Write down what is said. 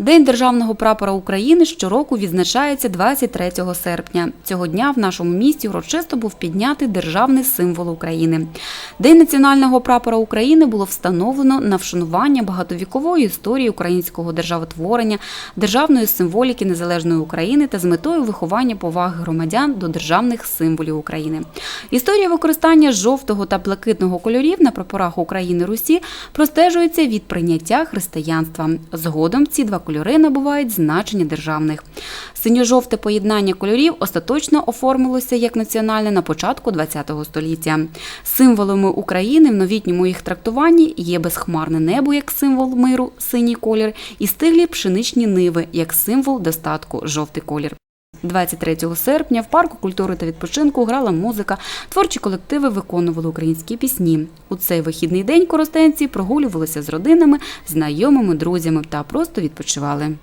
День державного прапора України щороку відзначається 23 серпня. Цього дня в нашому місті урочисто був піднятий державний символ України. День національного прапора України було встановлено на вшанування багатовікової історії українського державотворення, державної символіки незалежної України та з метою виховання поваги громадян до державних символів України. Історія використання жовтого та блакитного кольорів на прапорах України Русі простежується від прийняття християнства. Згодом ці два кольори набувають значення державних. Синьо-жовте поєднання кольорів остаточно оформилося як національне на початку ХХ століття. Символами України в новітньому їх трактуванні є безхмарне небо як символ миру, синій колір, і стиглі пшеничні ниви як символ достатку, жовтий колір. 23 серпня в парку культури та відпочинку грала музика, творчі колективи виконували українські пісні. У цей вихідний день коростенці прогулювалися з родинами, знайомими, друзями та просто відпочивали.